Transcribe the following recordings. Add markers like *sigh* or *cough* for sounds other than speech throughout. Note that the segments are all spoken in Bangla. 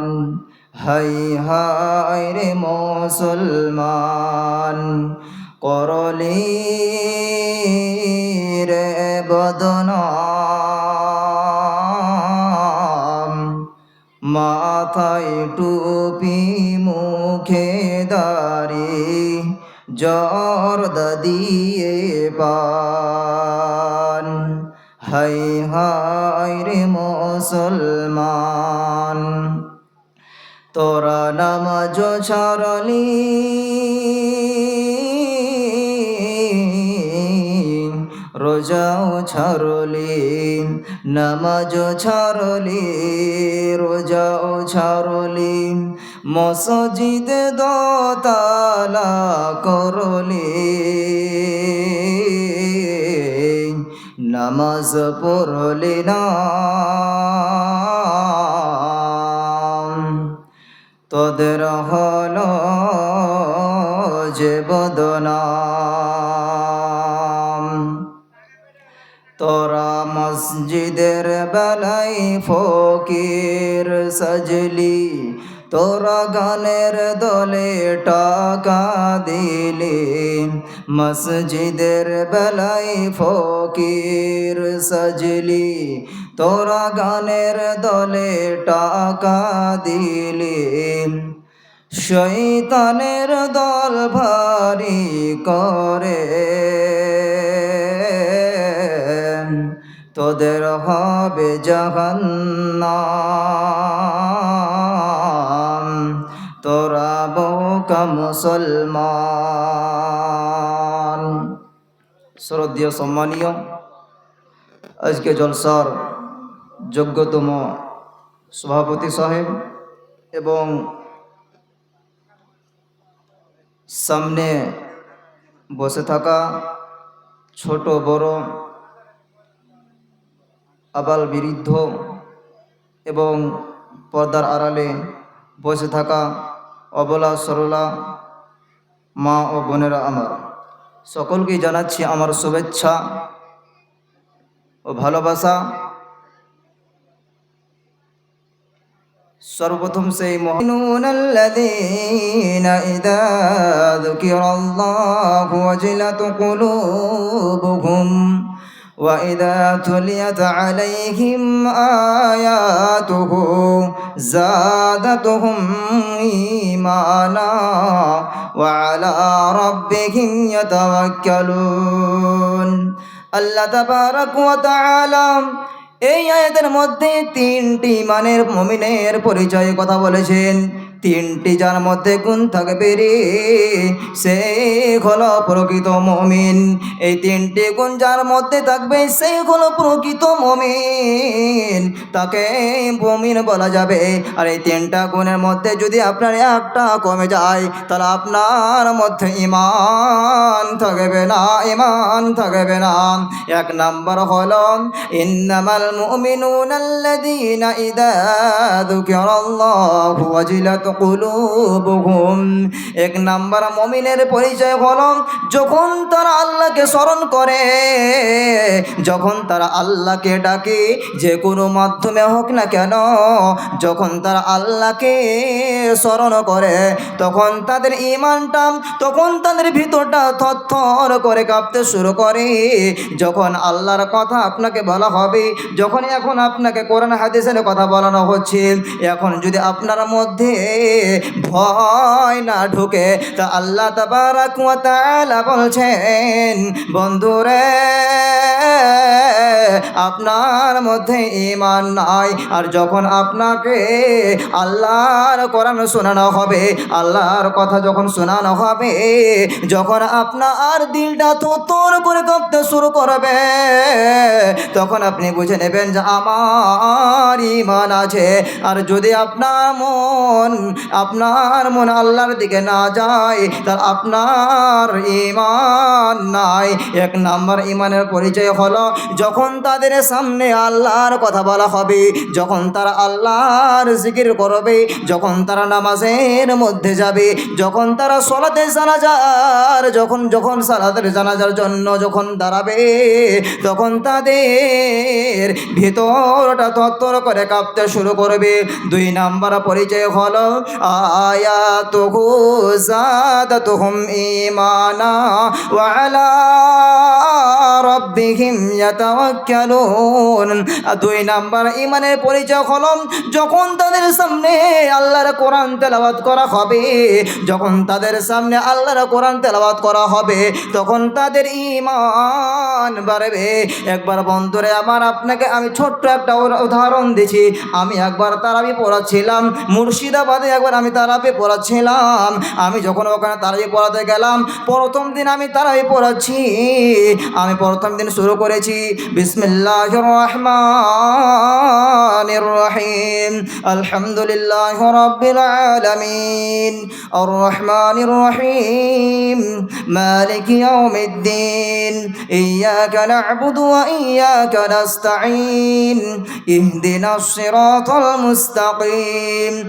মুসলমান। হাই হাই রে মুসলমান, করলি রে বদনাম। মাথায় টুপি মুখে দাড়ি জর্দ দিয়ে পান। হাই হাই রে মুসলমান তোরা নামাজ ছাড়লি। রোজাও ছাড়লি, নামাজ ছাড়লি, রোজাও ছাড়লি, মসজিদ দতালা করলি। নামাজ পড়লি না। তোদের হল যে বদনাম। তোরা মসজিদের বেলাই ফকির সজলি। তোরা গানের দলে টাকা দিলি। মসজিদের বেলাই ফকির সজলি। তোরা গানের দলে টাকা দিলি। শৈতানের দল ভারী করে। তোদের হবে জাহান্নাম। বোকা মুসলমান। শ্রদ্ধীয় সম্মানীয়, আজকে জলসার যোগ্যতম সভাপতি সাহেব এবং সামনে বসে থাকা ছোট, বড়, আবাল বৃদ্ধ এবং পর্দার আড়ালে বসে থাকা অবলা সরলা মা ও বোনেরা আমার সকলকেই জানাচ্ছি আমার শুভেচ্ছা ও ভালোবাসা সর্বপ্রথম সেই মহিনুন الذين إذا ذكر الله وجلت قلوبهم وإذا تليت عليهم آياته زادتهم إيمانا وعلى ربهم يتوكلون আল্লাহ তাবারাক ওয়া তাআলা এই আয়াতের মধ্যে তিনটি মানের মমিনের পরিচয় কথা বলেছেন তিনটি যার মধ্যে গুণ থাকবে রে। সে হলো প্রকৃত মমিন। এই তিনটি গুণ যার মধ্যে থাকবে, সে হলো প্রকৃত মমিন। তাকে মমিন বলা যাবে। আর এই তিনটা গুণের মধ্যে যদি আপনার একটা কমে যায়, তাহলে আপনার মধ্যে ইমান থাকবে না ইমান থাকবে না। এক নাম্বার হলো, ইন্নামাল মুমিনুন আল্লাযীনা ইযা যুকিরাল্লাহু ওয়াজিলাত কুলুবুহুম। এক নাম্বার মুমিনের পরিচয় হলো, যখন তারা আল্লাহকে স্মরণ করে, যখন তারা আল্লাহকে ডাকে, যে কোনো মাধ্যমে হোক না কেন, যখন তারা আল্লাহকে স্মরণ করে, তখন তাদের ইমানটা তখন তাদের ভিতরটা থরথর করে কাঁপতে শুরু করে। যখন আল্লাহর কথা আপনাকে বলা হবে যখন এখন আপনাকে কোরআন হাদিসের কথা বলানো হচ্ছে, এখন যদি আপনার মধ্যে ভয় না ঢুকে। তা আল্লাহ তাআলা বলছেন বন্ধুরে আপনার মধ্যে ইমান নাই। আর যখন আপনাকে আল্লাহর কোরআন শোনানো হবে, আল্লাহর কথা যখন শোনানো হবে, যখন আপনার দিলটা তোর করে কাঁপতে শুরু করবে, তখন আপনি বুঝে নেবেন যে আমার ইমান আছে। আর যদি আপনার মন আপনার মন আল্লাহর দিকে না যায়, তার আপনার ইমান নাই। এক নাম্বার ইমানের পরিচয় হলো যখন তাদের সামনে আল্লাহর কথা বলা হবে, যখন তারা আল্লাহর জিকির করবে, যখন তারা নামাজের মধ্যে যাবে, যখন তারা সলাতে জানা জানাজার, যখন যখন সালাতের জানাজার জন্য যখন দাঁড়াবে, তখন তাদের ভিতরটা তত্তর করে কাঁপতে শুরু করবে। দুই নাম্বার পরিচয় হলো জাদাতুহুম ঈমানা ওয়া আলা রাব্বিহিম ইয়াতাওয়াক্কালুন। দুই নাম্বার ইমানের পরিচয় হলো যখন তাদের সামনে আল্লাহর কোরআন তেলাওয়াত করা হবে, যখন তাদের সামনে আল্লাহর কোরআন তেলাওয়াত করা হবে, তখন তাদের ইমান বাড়বে। একবার বন্ধুরে, আমার আপনাকে আমি ছোট্ট একটা উদাহরণ- দিছি আমি একবার তারাবি পড়াচ্ছিলাম মুর্শিদাবাদে একবার আমি তারাবি পড়াচ্ছিলাম। আমি যখন ওখানে তারাবি পড়াতে গেলাম, প্রথম দিন আমি তারাবি পড়াচ্ছি। আমি প্রথম দিন শুরু করেছি বিসমিল্লাহ রহমান রহিম। আলহামদুলিল্লাহ রব্বিল আলামিন। আর রহমান রহিম। মালিক ইয়াউমিদ্দিন। ইয়াকা না'বুদু ওয়া ইয়াকা নাস্তাঈন। ইহদিনাস সিরাতাল মুস্তাকিম।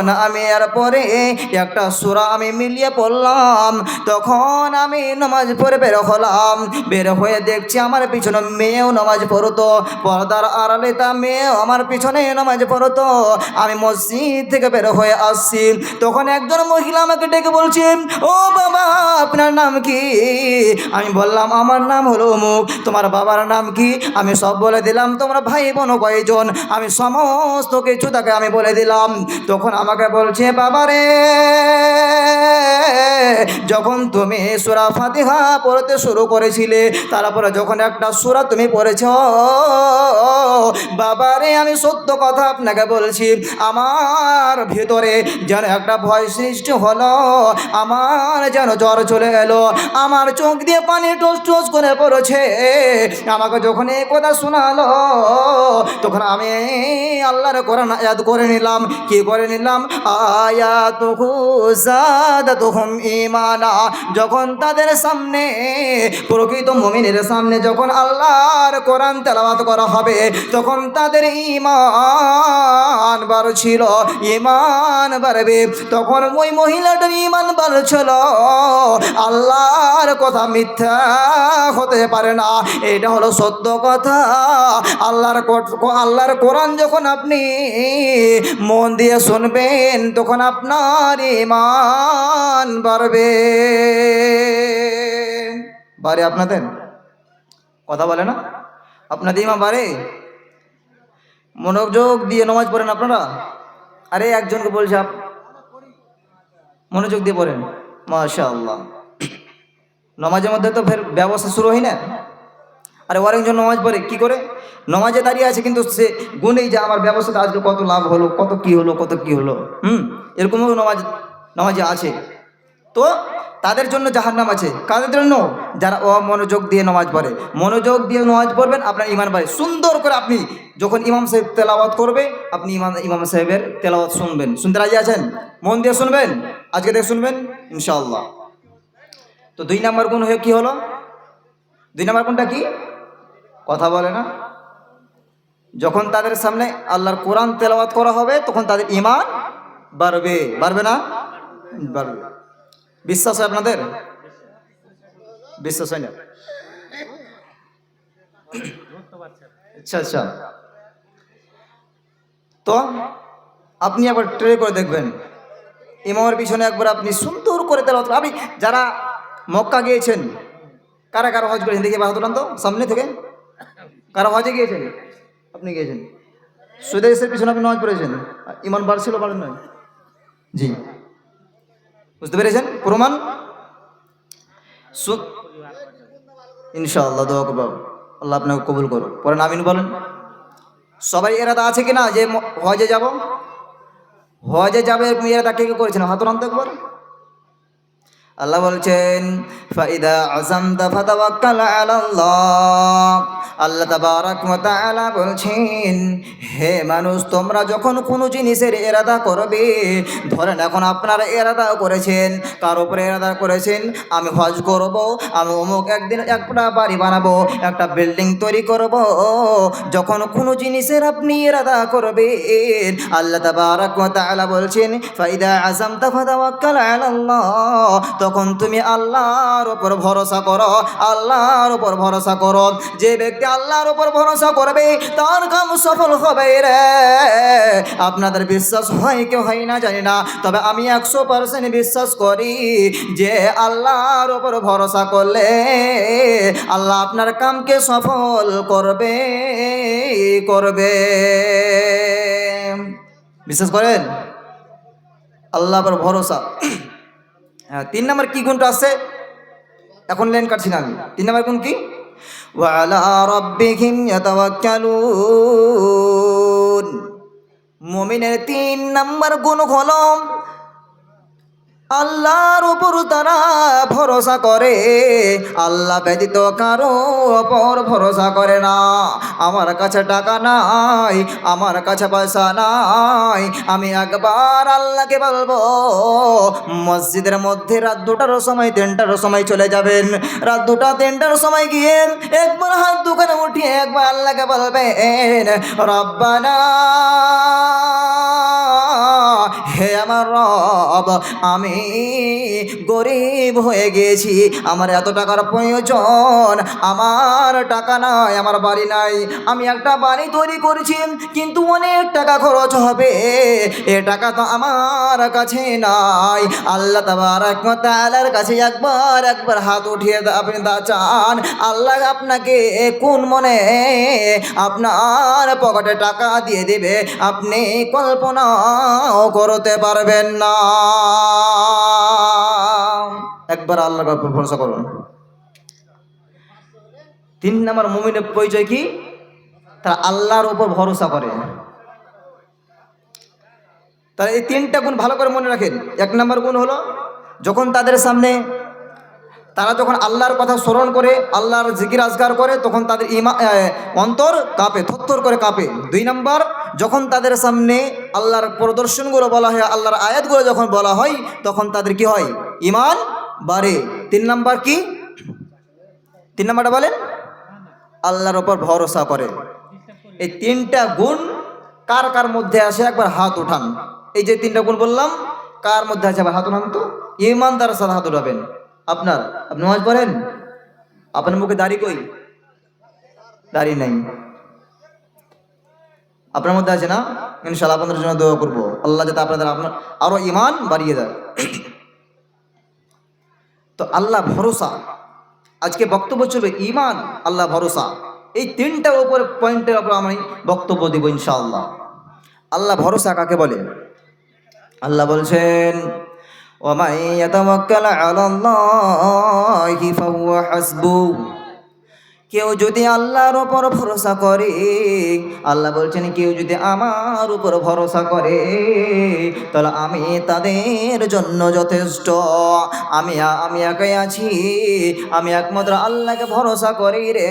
যখন আমি এর পরে একটা সূরা আমি মিলিয়ে পড়লাম, তখন আমি নামাজ পড়ে বের হলাম। বের হয়ে দেখছি আমার পিছনে মেয়েও নামাজ পড়তো, পর্দার আড়ালে তা মেয়েও আমার পিছনে নামাজ পড়তো। আমি মসজিদ থেকে বের হয়ে আসছি, তখন একজন মহিলা আমাকে ডেকে বলছে, ও বাবা, আপনার নাম কি? আমি বললাম, আমার নাম হলো অমুক, তোমার বাবার নাম কি? আমি সব বলে দিলাম, তোমরা ভাই বোন কয়জন? আমি সমস্ত কিছু তাকে আমি বলে দিলাম। তখন আমাকে বলছে, বাবারে, যখন তুমি সুরা ফাতিহা পড়তে শুরু করেছিলে, তারপরে যখন একটা সুরা তুমি পড়েছ, বাবারে, আমি সত্য কথা আপনাকে বলছি, আমার ভিতরে যেন একটা ভয় সৃষ্টি হলো, আমার যেন জ্বর চলে এলো, আমার চোখ দিয়ে পানি টোস টোস করে পড়েছে, আমাকে যখন এই কথা শোনালো, তখন আমি আল্লাহর কোরআন আয়াত করে নিলাম, কি করে নিলাম? ঈমানা। যখন তাদের সামনে, প্রকৃত মুমিনের সামনে যখন আল্লাহর কোরআন তেলাওয়াত করা হবে, তখন তাদের বাড়ছিল, ঈমান বাড়বে। তখন ওই মহিলাটার বাড়ছিল। আল্লাহর কথা মিথ্যা হতে পারে না। এটা হলো সত্য কথা। আল্লাহর আল্লাহর কোরআন যখন আপনি মন দিয়ে শুনবেন তখন আপনার ইমান বাড়বে। বাড়ে আপনাদের? কথা বলে না? আপনাদের ইমান বাড়ে? মনোযোগ দিয়ে নমাজ পড়েন আপনারা? আরে, একজনকে বলছে মনোযোগ দিয়ে পড়েন। মাশা আল্লাহ নমাজের মধ্যে তো ফের ব্যবস্থা শুরু হয় না? আরে ওর একজন নমাজ পড়ে, কি করে? নমাজে দাঁড়িয়ে আছে কিন্তু সে গুনেই যে আমার ব্যবস্থাতে আজকে কত লাভ হলো, কত কি হলো, কত কি হলো, হুম? এরকমও নমাজ, নমাজে আছে। তো তাদের জন্য জাহান্নাম আছে। কাদের জন্য? যারা অমনোযোগ দিয়ে নমাজ পড়ে। মনোযোগ দিয়ে নমাজ পড়বেন, আপনার ইমান বাড়ে। সুন্দর করে আপনি যখন ইমাম সাহেব তেলাওয়াত করবে, আপনি ইমাম ইমাম সাহেবের তেলাওয়াত শুনবেন। শুনতে রাজি আছেন? মন দিয়ে শুনবেন? আজকে থেকে শুনবেন? ইনশাআল্লাহ। তো দুই নাম্বার গুণ হয়ে কি হলো? দুই নাম্বার গুণটা কি? কথা বলে না। যখন তাদের সামনে আল্লাহর কোরআন তেলাওয়াত করা হবে, তখন তাদের ইমান বাড়বে। বাড়বে না? বাড়বে। বিশ্বাস হয় আপনাদের? বিশ্বাস হয় না? আচ্ছা আচ্ছা। তো আপনি একবার ট্রে করে দেখবেন। ইমামের পিছনে একবার আপনি সুন্দর করে তেলাওয়াত। আপনি যারা মক্কা গিয়েছেন, কারা কারা হজ করেছেন? দেখি বাহাদুর তো সামনে থেকে। কারা হজে গিয়েছেন? আপনি গিয়েছেন। সুদেশের পিছনে আপনি নামাজ পড়েছেন ইমান বাড়ছিল বাড়েন নয়। জি। বুঝতে পেরেছেন? প্রমাণ? ইনশাআল্লাহ, দোয়া করব। আল্লাহ আপনাকে কবুল করো পরে নামিন বলেন। সবাই এরাদা আছে কি না যে হজে যাব? হজে যাবে এরাদা কে কে করেছেন? হাত আনতে একবার। আল্লাহ বলছেন, ফাইদা আল্লাহ বলছেন, হে মানুষ, তোমরা যখন কোনো জিনিসের এরাদা করবে, ধরেন এখন আপনারা এরাদা করেছেন, কার উপরে এরাদা করেছেন? আমি হজ করব, আমি অমুক একদিন একটা বাড়ি বানাবো, একটা বিল্ডিং তৈরি করব। যখন কোনো জিনিসের আপনি এরাদা করবেন, আল্লাহ তাবারাক ওয়া তাআলা বলছেন, ফাইদা আজামতা ফাতাওয়াক্কাল আলাল্লাহ। তখন তুমি আল্লাহর উপর ভরসা করো, আল্লাহর উপর ভরসা করো, যে ব্যক্তি আল্লাহর উপর ভরসা করবে, তার কাম সফল হবে রে। আপনাদের বিশ্বাস হয় কেউ হয় না জানি না, তবে আমি একশো পার্সেন্ট বিশ্বাস করি যে আল্লাহর উপর ভরসা করলে আল্লাহ আপনার কামকে সফল করবে করবে। বিশ্বাস করেন? আল্লাহ পর ভরসা। হ্যাঁ তিন নম্বর কি গুণটা আছে? এখন লেন কাটছি না আমি। তিন নম্বর গুণ কি? মমিনের তিন নম্বর গুণ হলো আল্লাহর উপর তারা ভরসা করে। আল্লাহ ব্যতীত কারও ওপর ভরসা করে না। আমার কাছে টাকা নাই, আমার কাছে পয়সা নাই। আমি একবার আল্লাহকে বলব, মসজিদের মধ্যে রাত দুটার সময়, তিনটার সময় চলে যাবেন। রাত দুটা, তিনটার সময় গিয়ে একবার হাত দোকানে উঠিয়ে একবার আল্লাহকে বলবেন, রব্বানা হে আমার রব, আমি গরিব হয়ে গিয়েছি আমার এত টাকার প্রয়োজন, আমার টাকা নাই, আমার বাড়ি নাই। আমি একটা বাড়ি তৈরি করেছি, কিন্তু অনেক টাকা খরচ হবে। এ টাকা তো আমার কাছে নাই। আল্লাহ তাআলার কাছে একবার একবার হাত উঠিয়ে আপনি দা চান, আল্লাহ আপনাকে কোন মনে আপনার পকেটে টাকা দিয়ে দেবে? আপনি কল্পনা কল্পনাও করতে পারবেন না। একবার আল্লাহর ভরসা করুন। তিন নম্বর মুমিনের পরিচয় কি? তারা আল্লাহর উপর ভরসা করে। তারা এই তিনটা গুণ ভালো করে মনে রাখেন। এক নম্বর গুণ হলো, যখন তাদের সামনে তারা যখন আল্লাহর কথা স্মরণ করে, আল্লাহর জিকির আজগার করে, তখন তাদের ইমা অন্তর কাঁপে থরথর করে কাঁপে। দুই নম্বর, যখন তাদের সামনে আল্লাহর প্রদর্শনগুলো বলা হয়, আল্লাহর আয়াতগুলো যখন বলা হয়, তখন তাদের কি হয়? ইমান বাড়ে। তিন নম্বর কি? তিন নম্বরটা বলেন। আল্লাহর ওপর ভরসা করে। এই তিনটা গুণ কার কার মধ্যে আসে? একবার হাত উঠান। এই যে তিনটা গুণ বললাম, কার মধ্যে আছে আবার হাত উঠান তো। ইমানদার সাথে হাত উঠাবেন। আপনার, আপনি নামাজ পড়েন? আপনার মুখে দাড়ি কই? দাড়ি নাই। আপনার মধ্যে আছে না? ইনশাল্লাহ আপনাদের জন্য দোয়া করব। আল্লাহ যাতে আপনাদের আপনার আরও ইমান বাড়িয়ে দেয়। তো আল্লাহ ভরসা। আজকে বক্তব্য চলবে ইমান আল্লাহ ভরসা। এই তিনটার উপর পয়েন্টের উপর আমি বক্তব্য দিব ইনশাআল্লাহ। আল্লাহ ভরসা কাকে বলে? আল্লাহ বলছেন ومن يتوكل على الله فهو حسبه. কেউ যদি আল্লাহর ওপর ভরসা করে, আল্লাহ বলছেন, কেউ যদি আমার উপর ভরসা করে, তাহলে আমি তাদের জন্য যথেষ্ট। আমি আমি একাই আছি, আমি একমাত্র আল্লাহকে ভরসা করি রে।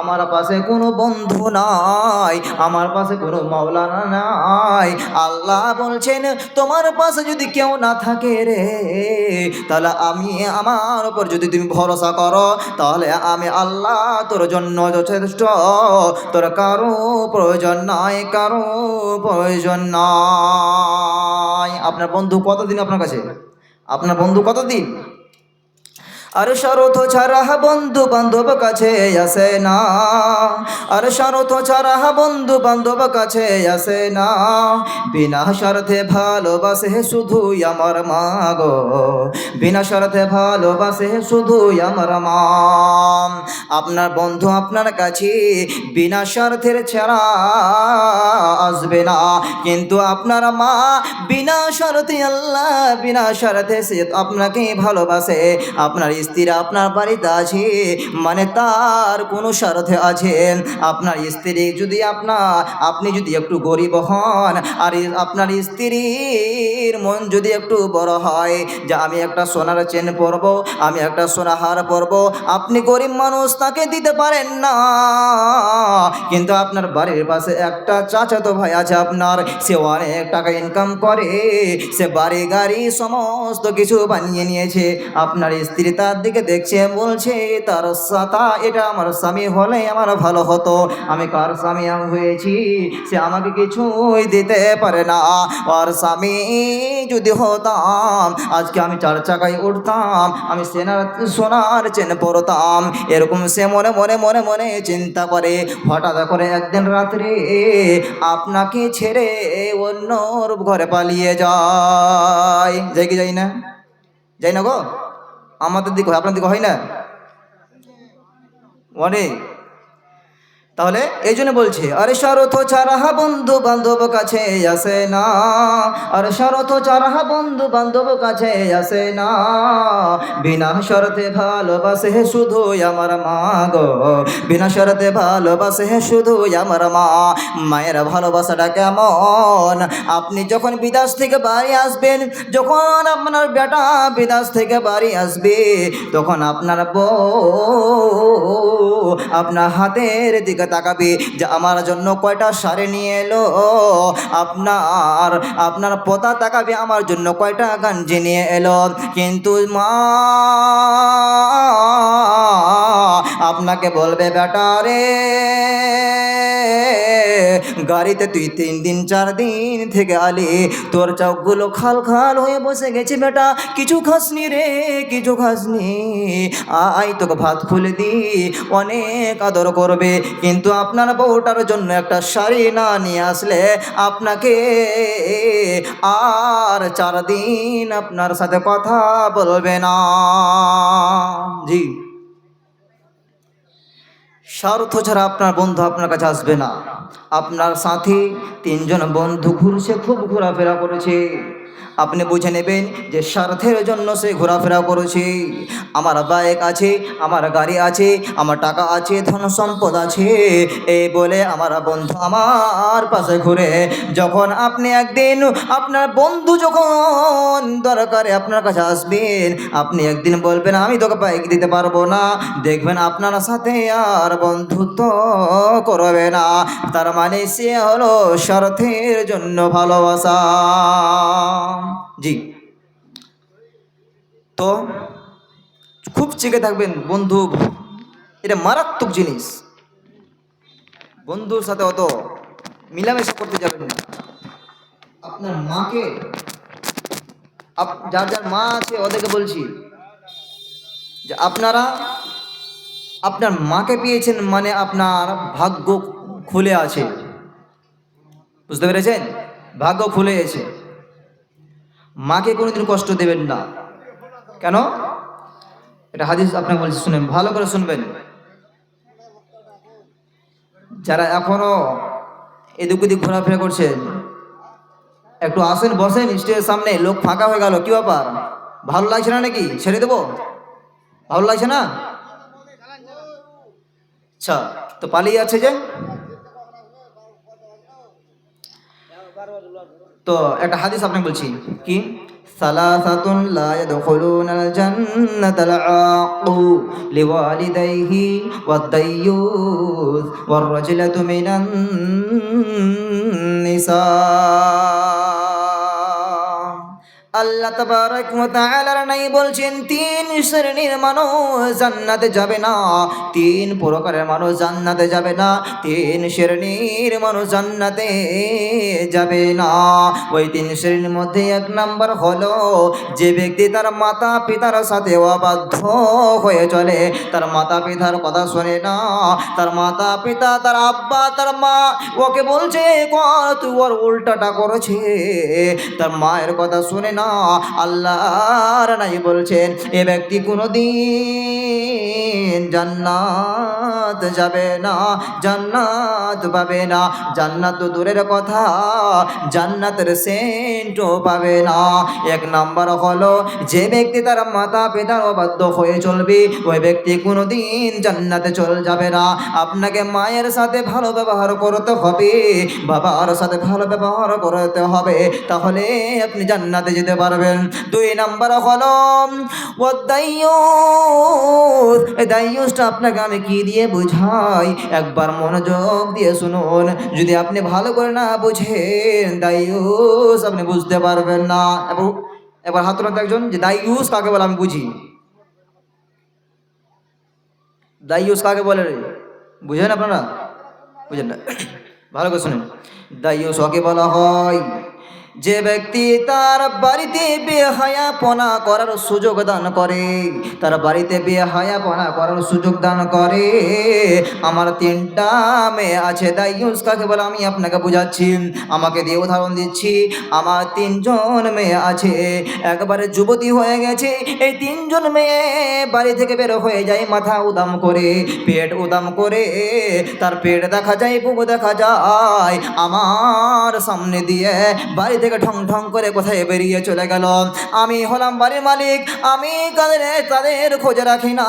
আমার পাশে কোনো বন্ধু নাই, আমার পাশে কোনো মাওলানা নাই। আল্লাহ বলছেন, তোমার পাশে যদি কেউ না থাকে রে, তাহলে আমি আমার উপর যদি তুমি ভরসা করো, তাহলে আমি আল্লাহ তোর জন্য যথেষ্ট। তোর কারও প্রয়োজন নাই, কারও প্রয়োজন নাই। আপনার বন্ধু কতদিন আপনার কাছে? আপনার বন্ধু কতদিন? আর শরত ছাড়া বন্ধু বান্ধব কাছে আসে না। আর শরত ছাড়া বন্ধু বান্ধব কাছে আসে না। বিনা স্বার্থে ভালোবাসে শুধু আমার মা গো। বিনা স্বার্থে ভালোবাসে শুধু আমার মা। আপনার বন্ধু আপনার কাছে বিনা স্বার্থের ছাড়া আসবে না। কিন্তু আপনার মা বিনা স্বার্থে আল্লাহ, বিনা স্বার্থে সে আপনাকে ভালোবাসে। আপনার স্ত্রী আপনার বাড়িতে আছে মানে তার কোনো স্বার্থে আছে। আপনার স্ত্রী যদি আপনার, আপনি যদি একটু গরিব হন, আর আপনার স্ত্রীর মন যদি একটু বড় হয়, যে আমি একটা সোনার চেন পরব, আমি একটা সোনা হার পরব, আপনি গরিব মানুষ, তাকে দিতে পারেন না। কিন্তু আপনার বাড়ির পাশে একটা চাচাতো ভাই আছে আপনার, সে অনেক টাকা ইনকাম করে, সে বাড়ি গাড়ি সমস্ত কিছু বানিয়ে নিয়েছে। আপনার স্ত্রী তার দিকে দেখছে, বলছে, তার সাতা, এটা আমার স্বামী হলে আমার ভালো হতো। আমি কার স্বামী হয়েছি? সে আমাকে কিছুই দিতে পারে না। আর স্বামী যদি হতাম, আজকে আমি চার চাকায় উঠতাম, আমি সেনার, সোনার চেন পরতাম। এরকম সে মনে মনে মনে মনে চিন্তা করে। হঠাৎ করে একদিন রাত্রে আপনাকে ছেড়ে অন্যর ঘরে পালিয়ে যায়। যাই কি যাই না? যাই না গো? আমাদের দিকে হয়, আপনার দিকে হয় না? অনেক তাহলে এই জন্য বলছে, আরে শরত চারাহা বন্ধু বান্ধব কাছে আসে না। আরে শরত চারাহা বন্ধু বান্ধব কাছে আসে না। বিনা শরতে ভালোবাসে হে শুধু আমার মা গো। বিনা শরতে ভালোবাসে হে শুধু আমার মা। মায়ের ভালোবাসাটা কেমন? আপনি যখন বিদেশ থেকে বাড়ি আসবেন, যখন আপনার বেটা বিদেশ থেকে বাড়ি আসবে, তখন আপনার বউ আপনার হাতের দিকে তাকাবে যে আমার জন্য কয়টা শাড়ি নিয়ে এলো? আপনার আপনার পোতা তাকাবে, আমার জন্য কয়টা গাঞ্জি নিয়ে এলো? কিন্তু মা আপনাকে বলবে, বেটা রে, গাড়িতে তুই তিন দিন, চার দিন থেকে আলি। তোর চোখগুলো খাল খাল হয়ে বসে গেছে, বেটা। কিছু খাসনি রে, কিছু খাসনি। আই তোকে ভাত খুলে দি অনেক আদর করবে। কিন্তু আপনার বউটার জন্য একটা শাড়ি না নিয়ে আসলে আপনাকে আর চার দিন আপনার সাথে কথা বলবে না। জি। স্বার্থ ছাড়া আপনার বন্ধু আপনার কাছে আসবে না। আপনার সাথে তিনজন বন্ধু ঘুরছে, খুব ঘোরাফেরা করেছে। আপনি বুঝে নেবেন যে স্বার্থের জন্য সে ঘোরাফেরা করেছে। আমার বাইক আছে, আমার গাড়ি আছে, আমার টাকা আছে, ধন সম্পদ আছে। এই বলে আমার বন্ধু আমার পাশে ঘুরে। যখন আপনি একদিন আপনার বন্ধু যখন দরকারে আপনার কাছে আসবেন, আপনি একদিন বলবেন, আমি তোকে বাইক দিতে পারব না। দেখবেন আপনার সাথে আর বন্ধুত্ব করবে না। তার মানে সে হলো স্বার্থের জন্য ভালোবাসা। জি। তো খুব চেকে থাকবেন, বন্ধু, এটা মারাত্মক জিনিস। বন্ধুর সাথে অত মিলামেশা করতে যাবেন না। আপনার মাকে যার যার মা আছে ওদেরকে বলছি যে আপনারা, আপনার মাকে পেয়েছেন মানে আপনার ভাগ্য খুলে আছে। বুঝতে পেরেছেন? ভাগ্য খুলে গেছে মাকে কোনোদিন কষ্ট দেবেন না। কেন? এটা হাদিস আপনাকে বলছি, শুনেন, ভালো করে শুনবেন। যারা এখনও এদিক ওদিক ঘোরাফেরা করছেন, একটু আসেন, বসেন, স্টেজের সামনে, লোক ফাঁকা হয়ে গেল, কি ব্যাপার? ভালো লাগছে না নাকি? ছেড়ে দেবো? ভালো লাগছে না? আচ্ছা তো পালিয়ে আছে যে? তো একটা হাদিস আপনাকে বলছি কি সালাসাতুন لا يدخلون জান্নাতাল العاق لوالديه والديوث والرجلة من النساء আল্লাহ নাই বলছেন, তিন শ্রেণির মানুষ জান্নাতে যাবে না। তিন প্রকারের মানুষ জান্নাতে যাবে না। তিন শ্রেণির মানুষ জান্নাতে যাবে না। ওই তিন শ্রেণির মধ্যে এক নাম্বার হলো, যে ব্যক্তি তার মাতা পিতার সাথে অবাধ্য হয়ে চলে, তার মাতা পিতার কথা শোনে না। তার মাতা পিতা তার আব্বা, তার মা, ওকে বলছে কর তুই ওর উল্টাটা করেছে তার মায়ের কথা শুনে না। আল্লাহর নাই বলছেন এ ব্যক্তি কোনোদিন জান্নাত জান্নাত যাবে না, জান্নাত পাবে না। জান্নাত তো দূরের কথা, জান্নাতের সেন্টও পাবে না। এক নাম্বার হলো, যে ব্যক্তি তার মাতা পিতার অবাধ্য হয়ে চলবে, ওই ব্যক্তি কোনোদিন জান্নাতে চল যাবে না। আপনাকে মায়ের সাথে ভালো ব্যবহার করতে হবে, বাবার সাথে ভালো ব্যবহার করতে হবে, তাহলে আপনি জান্নাতে যেতে পারবেন। দুই নাম্বার হলো ও দাইয়ুস এই দাইয়ুসটা আপনাকে আমি কি দিয়ে বুঝাই, একবার মনোযোগ দিয়ে শুনুন। যদি আপনি ভালো করে না বুঝেন দাইয়ুস আপনি বুঝতে পারবেন না। এবং, এবার হাত একজন, যে দাইয়ুস কাকে বলে, আমি বুঝি। দাইয়ুস কাকে বলে বুঝেন আপনারা? বুঝেন না। *clears throat* ভালো করে শুনেন। দাইয়ুস কাকে বলা হয়? যে ব্যক্তি তার বাড়িতে বেহায়াপনা করার সুযোগ দান করে, তার বাড়িতে বেহায়াপনা করার সুযোগ দান করে, আমার তিনটা মেয়ে আছে দাইয়ুস কাকে বলে আমি আপনাকে বুঝাচ্ছি, আমাকে দিয়ে উদাহরণ দিচ্ছি, আমার তিনজন মেয়ে আছে, একবারে যুবতী হয়ে গেছে, এই তিনজন মেয়ে বাড়ি থেকে বের হয়ে যায়, মাথা উদাম করে, পেট উদাম করে, তার পেট দেখা যায় বুবু দেখা যায়, আমার সামনে দিয়ে বাড়ি থেকে ঠং ঠং করে কোথায় বেরিয়ে চলে গেল? আমি হলাম বাড়ির মালিক, আমি তাদের তাদের খোঁজ রাখি না।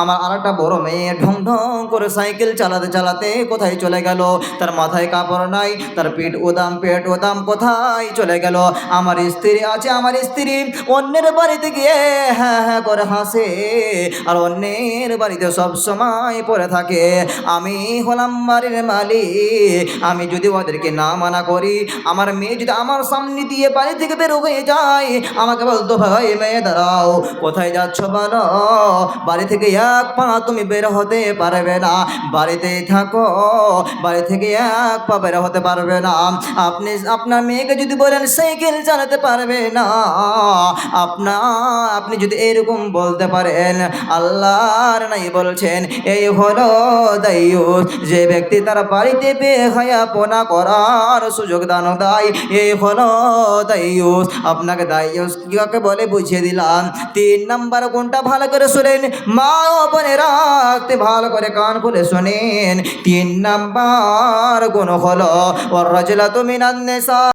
আমার আর একটা বড় মেয়ে ঢং ঢং করে সাইকেল চালাতে চালাতে কোথায় চলে গেল? তার মাথায় কাপড় নাই, তার পিঠ উদাম, পেট উদাম কোথায় চলে গেল? আমার স্ত্রী আছে, আমার স্ত্রী অন্যের বাড়িতে গিয়ে হ্যাঁ হ্যাঁ করে হাসে, আর অন্যের বাড়িতে সব সময় পড়ে থাকে। আমি হলাম বাড়ির মালিক, আমি যদি ওদেরকে না মানা করি, আমার মেয়ে যদি আমার সামনে দিয়ে বাড়ি থেকে বের হয়ে যায়, আমাকে বলতো, ভাই, মেয়ে, দাঁড়াও। কোথায় যাচ্ছ বলো? বাড়ি থেকে এক পা তুমি বের হতে পারবে না। বাড়িতেই থাকো। বাড়ি থেকে এক পা বের হতে পারবে না। আপনি, আপনার মেয়েকে যদি বলেন, সাইকেল চালাতে পারবে না। আপনা আপনি যদি এরকম বলতে পারেন, আল্লাহর নাই বলছেন, এই হলো দায়ুস যে ব্যক্তি তার বাড়িতে বেহায়াপনা করার সুযোগ দান দেয়। এই হলো দায়ুস। আপনাকে দায়ুস কাকে বলে বুঝিয়ে দিলাম। তিন নাম্বার কোনটা ভালো করে শোনেন। মা বোনেরা আপনি ভালো করে কান খুলে শোনেন। তিন নাম্বার কোন হলো ওর রজলা তুমি